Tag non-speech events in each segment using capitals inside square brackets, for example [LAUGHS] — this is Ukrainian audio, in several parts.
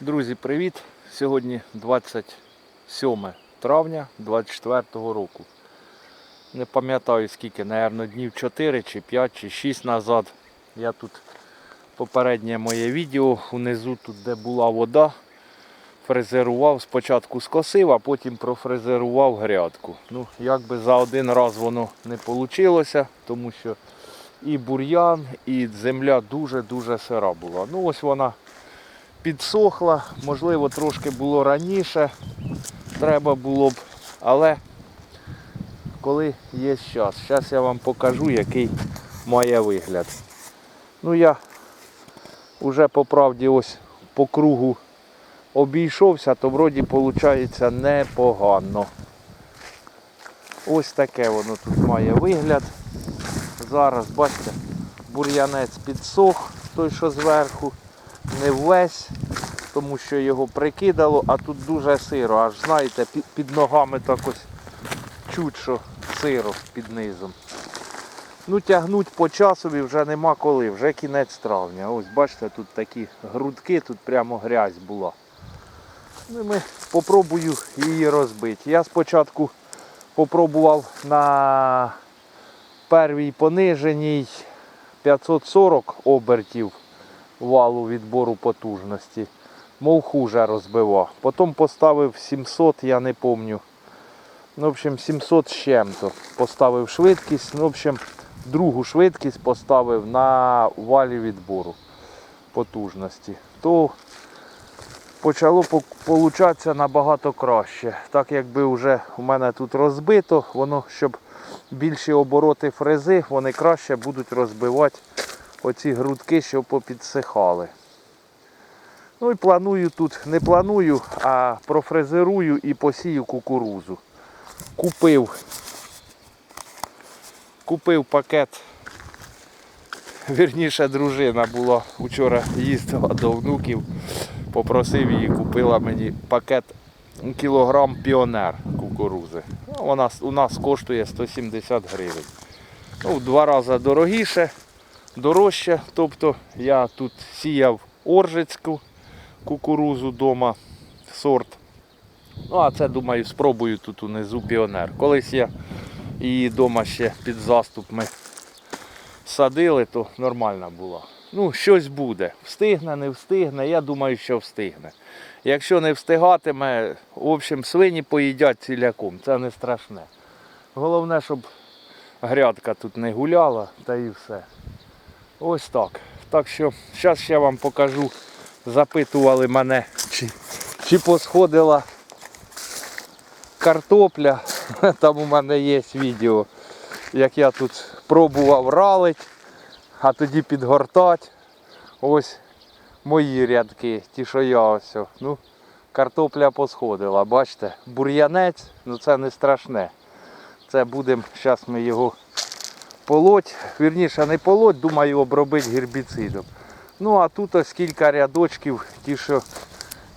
Друзі, привіт! Сьогодні 27 травня 24 року. Не пам'ятаю скільки, напевно, днів 4 чи 5 чи 6 назад. Я тут попереднє моє відео унизу, тут де була вода, фрезерував, спочатку скосив, а потім профрезерував грядку. Ну, якби за один раз воно не вийшло, тому що і бур'ян, і земля дуже-дуже сира була. Ну ось вона підсохла, можливо, трошки було раніше, треба було б, але коли є час. Зараз я вам покажу, який має вигляд. Ну я вже по правді ось по кругу обійшовся, то вроді виходить непогано. Ось таке воно тут має вигляд. Зараз, бачите, бур'янець підсох, той, що зверху не весь, тому що його прикидало, а тут дуже сиро. Аж знаєте, під, ногами так ось чуть, що сиро під низом. Ну, тягнуть по часові вже нема коли, вже кінець травня. Ось бачите, тут такі грудки, тут прямо грязь була. Ну, ми попробую її розбити. Я спочатку попробував на первій пониженій 540 обертів валу відбору потужності. Мов хуже розбивав. Потім поставив 700, я не пам'ятаю. Ну, в общем, 700 з чим-то. Поставив швидкість. Ну, в общем, другу швидкість поставив на валі відбору потужності. То почало получатися набагато краще. Так якби вже у мене тут розбито, воно, щоб більші обороти фрези, вони краще будуть розбивати оці грудки, що попідсихали. Ну і планую тут, не планую, а профрезерую і посію кукурузу. Купив, купив пакет. Вірніше, дружина була вчора їздила до внуків, попросив її, купила мені пакет кілограм піонер кукурузи. Ну, Вона у нас коштує 170 гривень. Ну, в два рази дорогіше, дорожче. Тобто я тут сіяв оржицьку кукурузу вдома, сорт. Ну, а це, думаю, спробую тут унизу піонер. Колись я її вдома ще під заступ ми садили, то нормальна була. Ну, щось буде. Встигне, не встигне, я думаю, що встигне. Якщо не встигатиме, в общем, свині поїдять ціляком, це не страшне. Головне, щоб грядка тут не гуляла, та і все. Ось так. Так що зараз ще вам покажу. Запитували мене, чи, чи посходила картопля. [LAUGHS] Там у мене є відео, як я тут пробував ралить, а тоді підгортати. Ось мої рядки, ті, що я ось. Ну, картопля посходила, бачите, бур'янець, ну це не страшне. Це будемо, зараз ми його полоть, вірніше не полоть, думаю, обробити гербіцидом. Ну а тут ось кілька рядочків, ті, що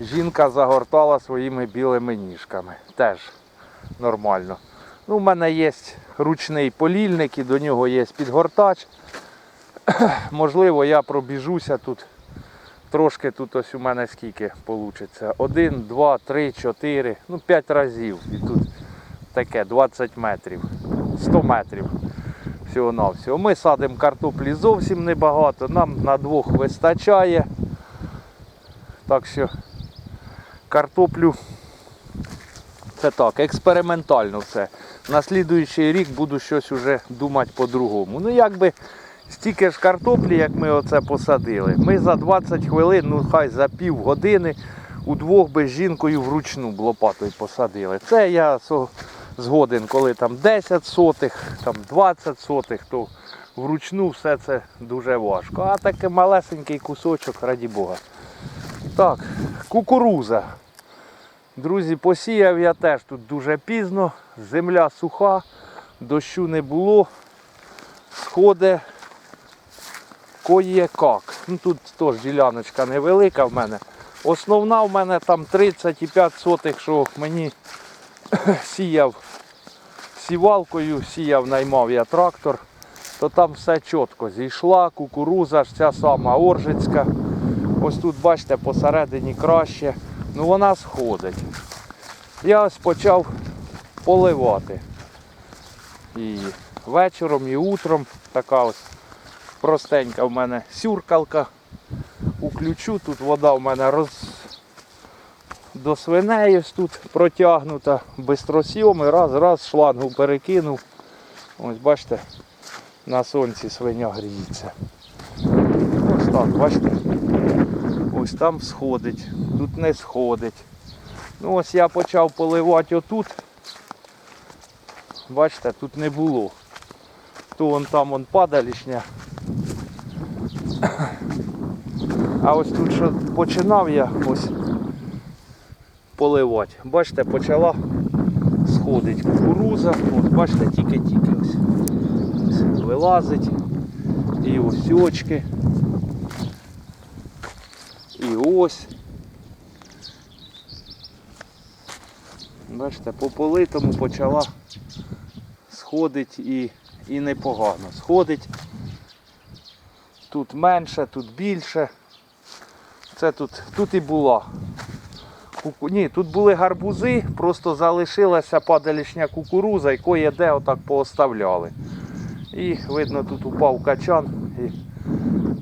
жінка загортала своїми білими ніжками. Теж нормально. Ну, У мене є ручний полільник і до нього є підгортач. [CLEARS THROAT] Можливо, я пробіжуся тут. Трошки тут ось у мене скільки вийде. Один, два, три, чотири, ну 5 разів. І тут таке 20 метрів, 100 метрів всього-навсього. Ми садимо картоплі зовсім небагато, нам на двох вистачає. Так що картоплю це так, експериментально все. На слідуючий рік буду щось уже думати по-другому. Ну якби стільки ж картоплі, як ми оце посадили. Ми за 20 хвилин, ну хай за пів години удвох би з жінкою вручну лопатою посадили. Це я згоден, коли там 10 сотих, там 20 сотих, то вручну все це дуже важко. А такий малесенький кусочок, раді Бога. Так, кукуруза. Друзі, посіяв я теж тут дуже пізно, земля суха, дощу не було, сходи кое-как. Ну, тут теж діляночка невелика в мене. Основна в мене там 35 сотих, що мені [COUGHS] сіяв сівалкою, сіяв, наймав я трактор, то там все чітко зійшла, кукуруза ж ця сама оржицька. Ось тут, бачите, посередині краще. Ну вона сходить. Я ось почав поливати її. Вечором і утром така ось простенька в мене сюркалка. Уключу, тут вода в мене роз... до свиней ось тут протягнута, бистросйоми, раз, раз, шлангу перекинув. Ось бачите, на сонці свиня гріється. Ось так, бачите. Ось там сходить, тут не сходить. Ну ось я почав поливати отут. Бачите, тут не було. То вон там вон падалішня. А ось тут що починав я ось поливати. Бачите, почала сходить кукуруза. От бачите, тільки-тільки ось. ось вилазить. І ось очки. І ось. Бачите, по политому почала сходить і, і непогано. Сходить. Тут менше, тут більше. Це тут, тут і була. Куку... Ні, тут були гарбузи, просто залишилася падалішня кукуруза і кое-де отак пооставляли. І видно, тут упав качан і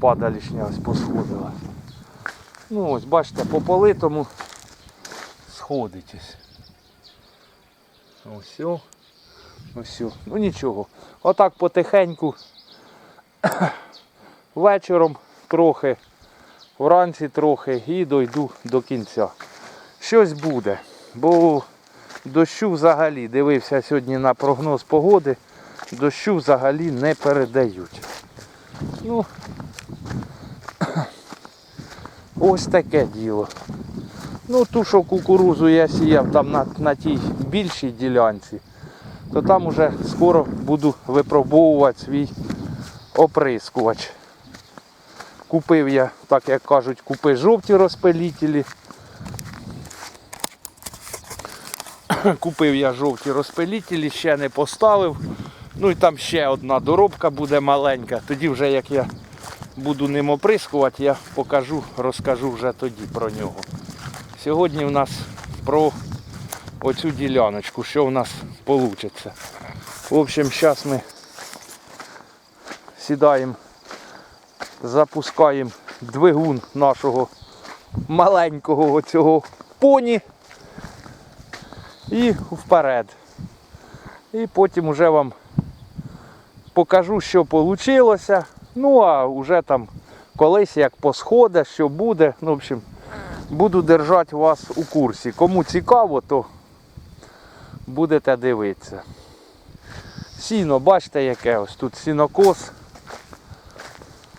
падалішня ось посходила. Ну ось, бачите, по политому сходить ось. Ось. Ось. Ну нічого. Отак потихеньку. [COUGHS] Вечором трохи, вранці трохи і дойду до кінця. Щось буде, бо дощу взагалі, дивився сьогодні на прогноз погоди, дощу взагалі не передають. Ну, [CLEARS THROAT] ось таке діло. Ну, ту, що кукурузу я сіяв там на, на тій більшій ділянці, то там уже скоро буду випробовувати свій оприскувач. Купив я, так як кажуть, купи жовті розпилітелі. [LAUGHS] Купив я жовті розпилітелі, ще не поставив. Ну і там ще одна доробка буде маленька. Тоді вже як я буду ним оприскувати, я покажу, розкажу вже тоді про нього. Сьогодні в нас про оцю діляночку, що в нас вийде. В общем, зараз ми сідаємо, запускаємо двигун нашого маленького оцього поні і вперед. І потім вже вам покажу, що вийшло. Ну а вже там колись як посходить, що буде. Ну, в общем, буду держати вас у курсі. Кому цікаво, то будете дивитися. Сіно, бачите яке ось тут сінокос.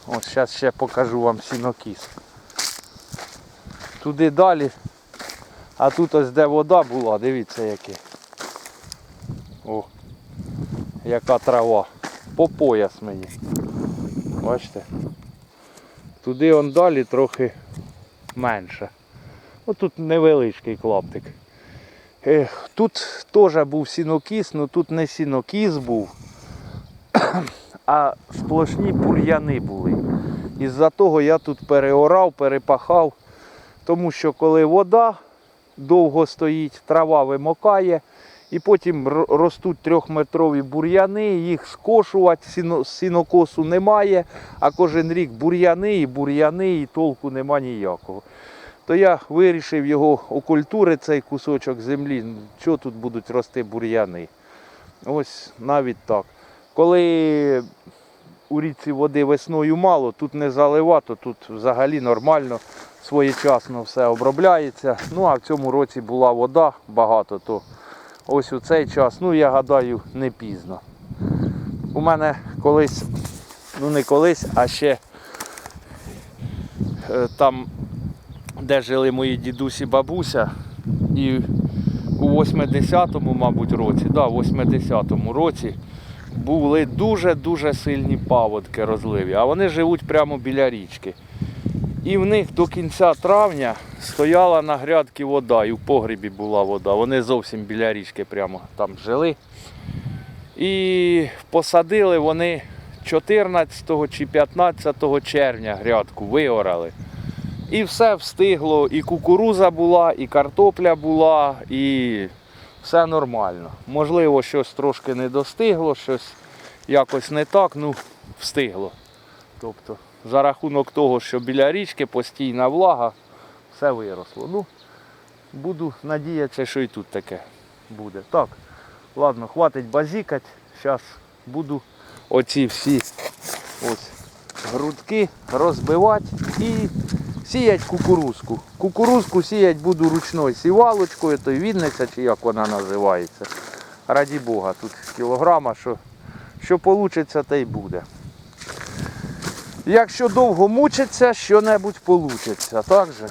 От зараз ще покажу вам сінокіс. Туди далі. А тут ось де вода була, дивіться яке. О, яка трава. По пояс мені. Бачите? Туди он далі трохи менше. Ось тут невеличкий клаптик. Тут теж був сінокіс, але тут не сінокіс був, [CLEARS THROAT] а сплошні бур'яни були. Із-за того я тут переорав, перепахав, тому що коли вода довго стоїть, трава вимокає, і потім ростуть трьохметрові бур'яни, їх скошувати, сіно- сінокосу немає, а кожен рік бур'яни і бур'яни, і толку нема ніякого. То я вирішив його окультурити, цей кусочок землі, що тут будуть рости бур'яни. Ось навіть так. Коли у річці води весною мало, тут не заливато, тут взагалі нормально, своєчасно все обробляється. Ну а в цьому році була вода багато, то ось у цей час, ну я гадаю, не пізно. У мене колись, ну не колись, а ще е, там, де жили мої дідусі бабуся, і у 80-му, мабуть, році, да, в 80-му році були дуже-дуже сильні паводки розливі, а вони живуть прямо біля річки. І в них до кінця травня стояла на грядці вода, і в погрібі була вода. Вони зовсім біля річки прямо там жили. І посадили вони 14 чи 15 червня грядку, виорали. І все встигло. І кукуруза була, і картопля була, і все нормально. Можливо, щось трошки не достигло, щось якось не так, ну встигло. Тобто, за рахунок того, що біля річки постійна влага, все виросло. Ну, буду надіятися, що і тут таке буде. Так, ладно, хватить базікати. Зараз буду оці всі ось грудки розбивати і сіять кукурузку. Кукурузку сіять буду ручною сівалочкою, то Вінниця, чи як вона називається. Раді Бога, тут кілограма, що, що вийде, те й буде. Якщо довго мучиться, що-небудь вийде. Так же?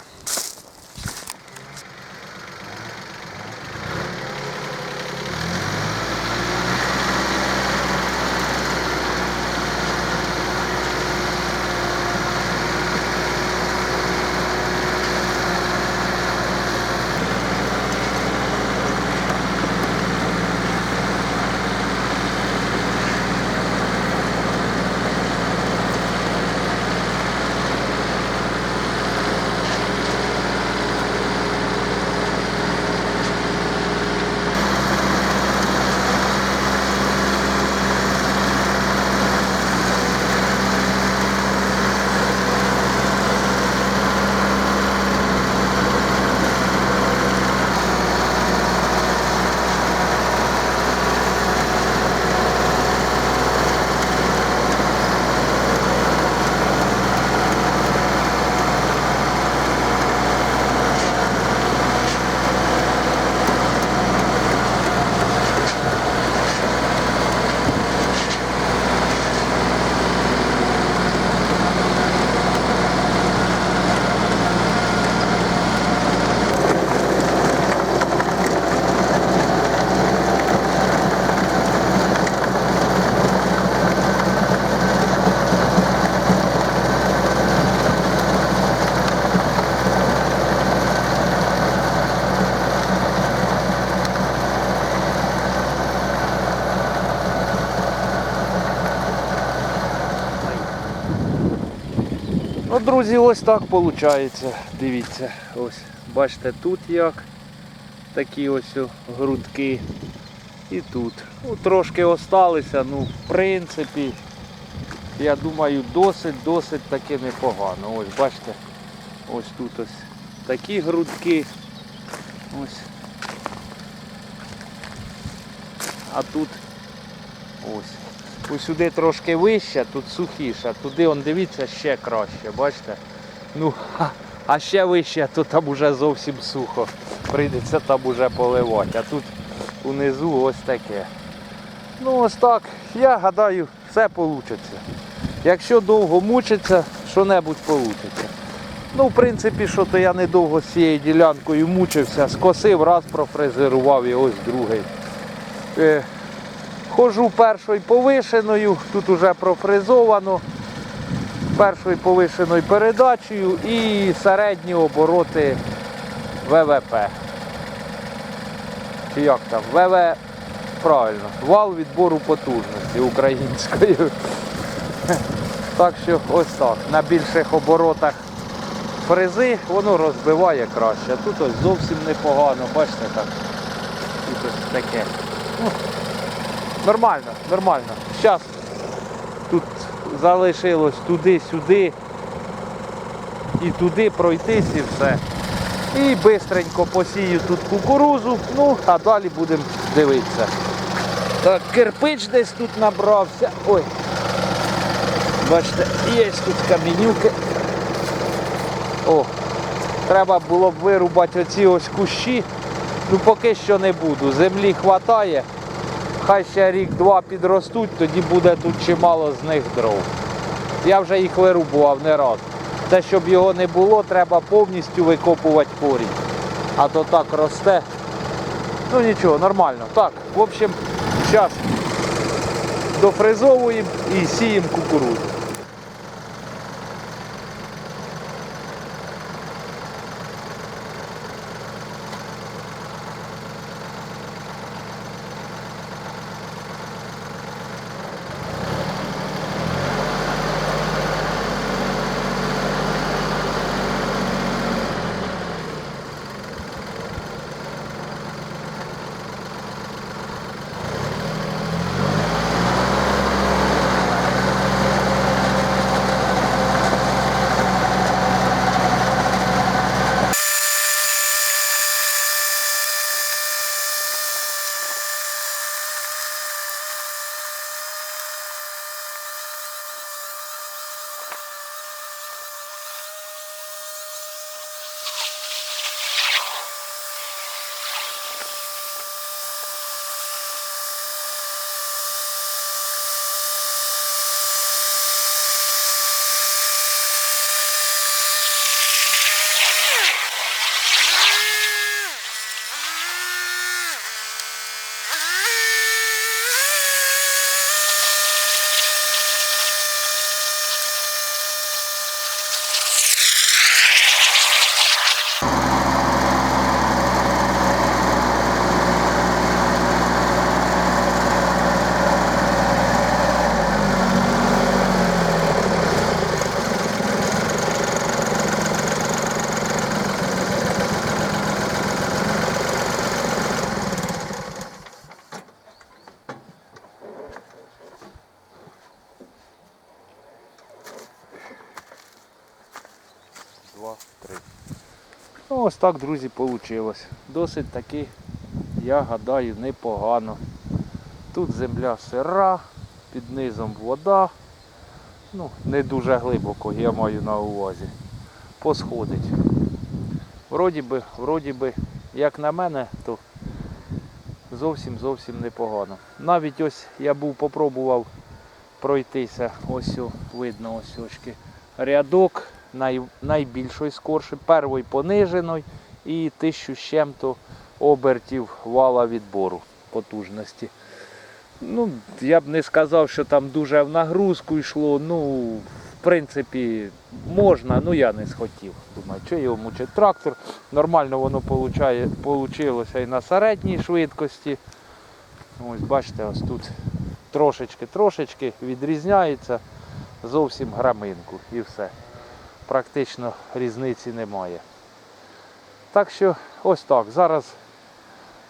Ну, друзі, ось так виходить. Дивіться, ось, бачите, тут як такі ось грудки. І тут. Ну, трошки осталися, ну, в принципі, я думаю, досить-досить таки непогано. Ось, бачите, ось тут ось такі грудки. Ось. А тут ось. Ось сюди трошки вище, тут сухіше, туди он дивіться ще краще, бачите? Ну, а, ще вище, то там уже зовсім сухо. Прийдеться там уже поливати. А тут унизу ось таке. Ну ось так, я гадаю, все вийде. Якщо довго мучиться, що-небудь вийде. Ну, в принципі, що то я недовго з цією ділянкою мучився, скосив, раз профрезерував і ось другий. Хожу першою повишеною, тут вже профрезовано, першою повишеною передачею і середні обороти ВВП. Чи як там? ВВ, правильно, вал відбору потужності українською. Так що ось так. На більших оборотах фрези воно розбиває краще. Тут ось зовсім непогано, бачите так. Тут ось таке. Нормально, нормально. Зараз тут залишилось туди-сюди і туди пройтись і все. І швидко посію тут кукурузу, ну, а далі будемо дивитися. Так, кирпич десь тут набрався. Ой. Бачите, є тут камінюки. О, треба було б вирубати оці ось кущі. Ну поки що не буду. Землі вистачає. Хай ще рік-два підростуть, тоді буде тут чимало з них дров. Я вже їх вирубував не раз. Те, щоб його не було, треба повністю викопувати корінь. А то так росте. Ну нічого, нормально. Так, в общем, зараз дофризовуємо і сіємо кукурудзу. Ось так, друзі, вийшло. Досить таки, я гадаю, непогано. Тут земля сира, під низом вода. Ну, не дуже глибоко, я маю на увазі. Посходить. Вроді би, вроді би, як на мене, то зовсім зовсім непогано. Навіть ось я був попробував пройтися, ось видно ось очки. Рядок най, найбільшої скорші, перший понижений і тисячу з чим-то обертів вала відбору потужності. Ну, я б не сказав, що там дуже в нагрузку йшло. Ну, в принципі, можна, ну я не схотів. Думаю, що його мучить трактор. Нормально воно вийшло і на середній швидкості. Ось бачите, ось тут трошечки-трошечки відрізняється зовсім граминку і все. Практично різниці немає. Так що ось так. Зараз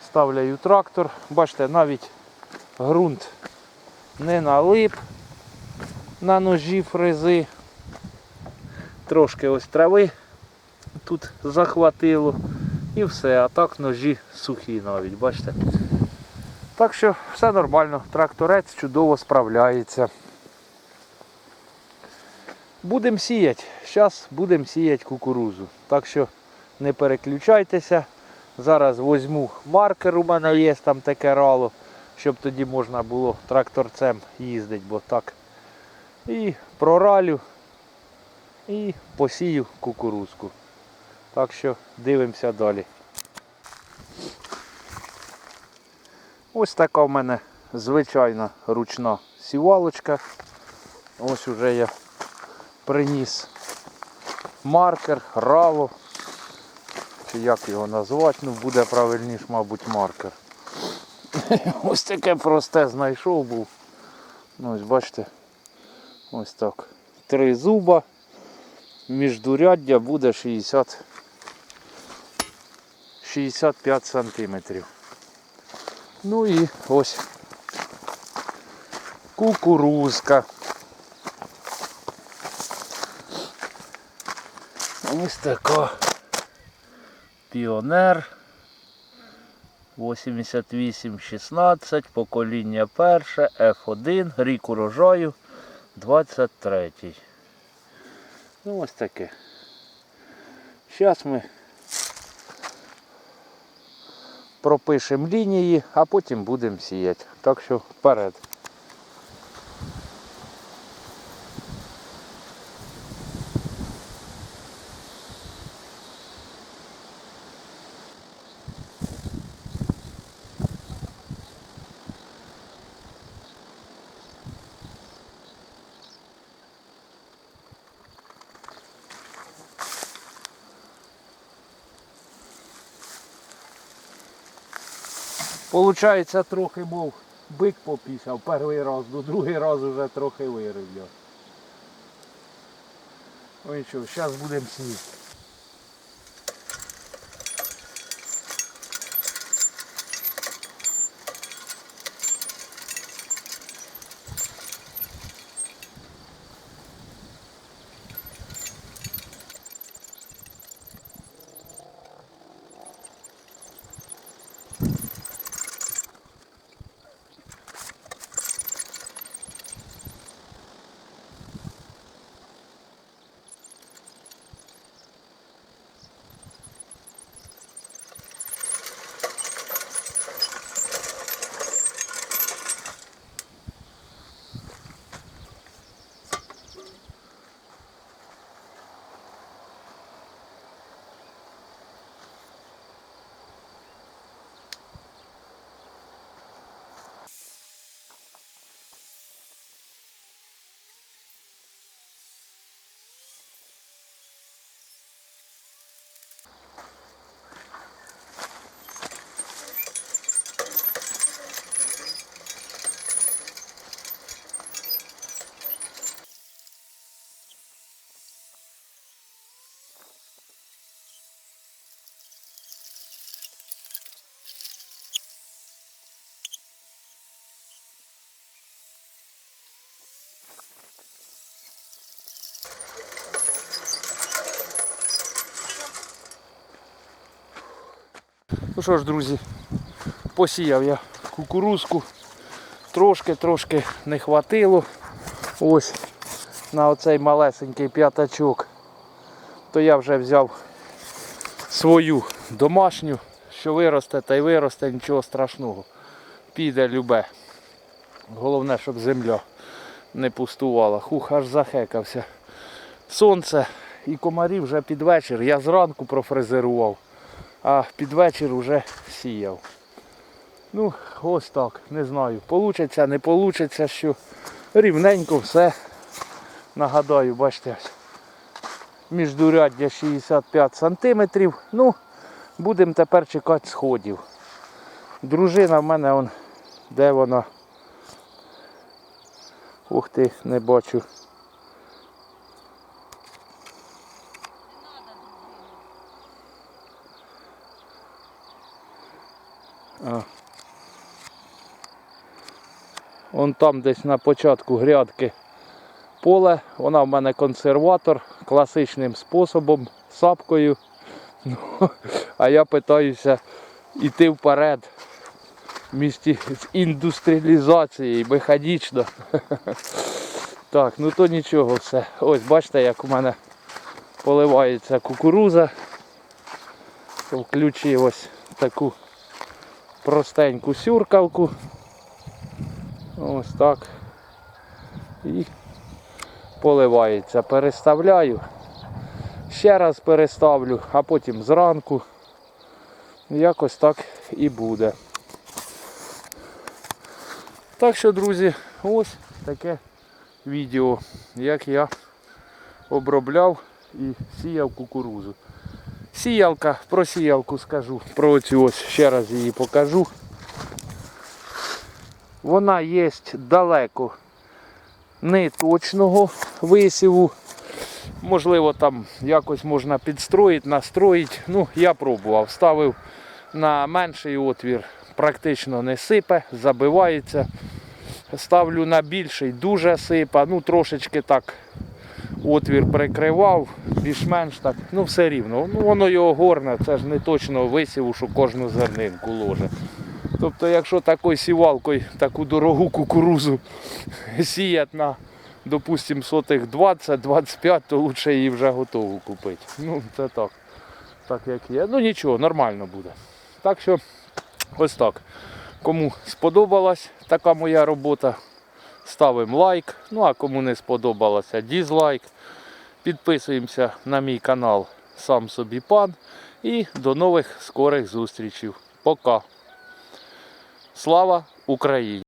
ставляю трактор. Бачите, навіть ґрунт не налип на ножі фрези. Трошки ось трави тут захватило і все, а так ножі сухі навіть, бачите. Так що все нормально, тракторець чудово справляється. Будемо сіяти. Зараз будемо сіяти кукурузу. Так що не переключайтеся. Зараз візьму маркер, у мене є там таке рало, щоб тоді можна було тракторцем їздити, бо так. І проралю і посію кукурузку. Так що дивимося далі. Ось така в мене звичайна ручна сівалочка. Ось уже я приніс маркер, рало. Чи як його назвати, ну буде правильніше, мабуть, маркер. [LAUGHS] Ось таке просте знайшов був. Ну ось бачите, ось так. Три зуба. Міждуряддя буде 60 65 сантиметрів. Ну і ось кукурузка. Ось така піонер 8816, покоління перше, F1, рік урожаю 23. Ну ось таке. Зараз ми пропишемо лінії, а потім будемо сіяти. Так що вперед. Получається трохи мов бик попісав перший раз, до другий раз вже трохи виривляв. Ой що, зараз будемо сніг. Ну що ж, друзі, посіяв я кукурузку. Трошки-трошки не хватило. Ось на оцей малесенький п'ятачок. То я вже взяв свою домашню, що виросте, та й виросте, нічого страшного. Піде любе. Головне, щоб земля не пустувала. Хух, аж захекався. Сонце і комарі вже під вечір. Я зранку профрезерував, а під вечір вже сіяв. Ну, ось так, не знаю. Получиться, не получиться, що рівненько все. Нагадаю, бачите, міждуряддя 65 сантиметрів. Ну, будемо тепер чекати сходів. Дружина в мене он, де вона? Ух ти, не бачу. Вон там десь на початку грядки поле. Вона в мене консерватор класичним способом, сапкою. [LAUGHS] Ну, а я питаюся йти вперед в місті з індустріалізацією, механічно. [LAUGHS] Так, ну то нічого все. Ось бачите, як у мене поливається кукуруза. Включив ось таку простеньку сюркавку. Ось так. І поливається. Переставляю. Ще раз переставлю, а потім зранку. Якось так і буде. Так що, друзі, ось таке відео, як я обробляв і сіяв кукурузу. Сіялка, про сіялку скажу, про цю ось ще раз її покажу. Вона є далеко не точного висіву. Можливо, там якось можна підстроїти, настроїти. Ну, я пробував. Ставив на менший отвір, практично не сипе, забивається. Ставлю на більший, дуже сипа. Ну, трошечки так отвір прикривав, більш-менш так, ну все рівно. Ну воно його горне, це ж не точно висіву, що кожну зернинку ложе. Тобто, якщо такою сівалкою таку дорогу кукурузу сіять на, допустим, сотих 20-25, то краще її вже готову купити. Ну, це так. Так як є. Ну нічого, нормально буде. Так що ось так. Кому сподобалась така моя робота, ставимо лайк. Ну а кому не сподобалося, дізлайк. Підписуємося на мій канал Сам собі пан. І до нових скорих зустрічей. Пока. Слава Україні!